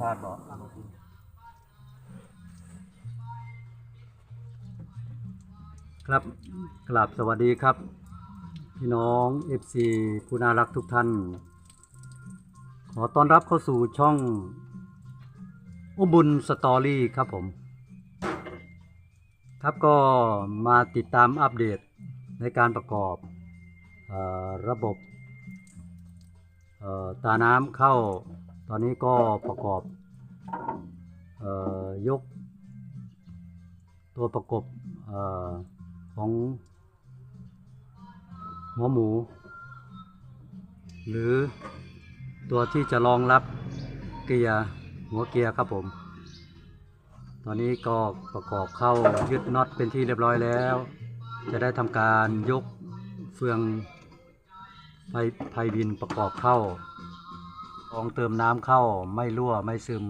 พลาดบ่ครับกราบสวัสดีครับ พี่น้อง FC ผู้น่ารักทุกท่าน ขอต้อนรับเข้าสู่ช่องอุบุญสตอรี่ครับผม ครับก็มาติดตามอัปเดตในการประกอบอระบบตาน้ำเข้า ตอนนี้ก็ประกอบออยกตัวประกบออของหัวหมู หรือตัวที่จะรองรับเกียร์หัวเกียร์ครับผม ตอนนี้ก็ประกอบเข้ายึดน็อตเป็นที่เรียบร้อยแล้ว จะได้ทำการยกเฟืองไฟไฟบินประกอบเข้า องเติมน้ำเข้าไม่รั่วไม่ซึม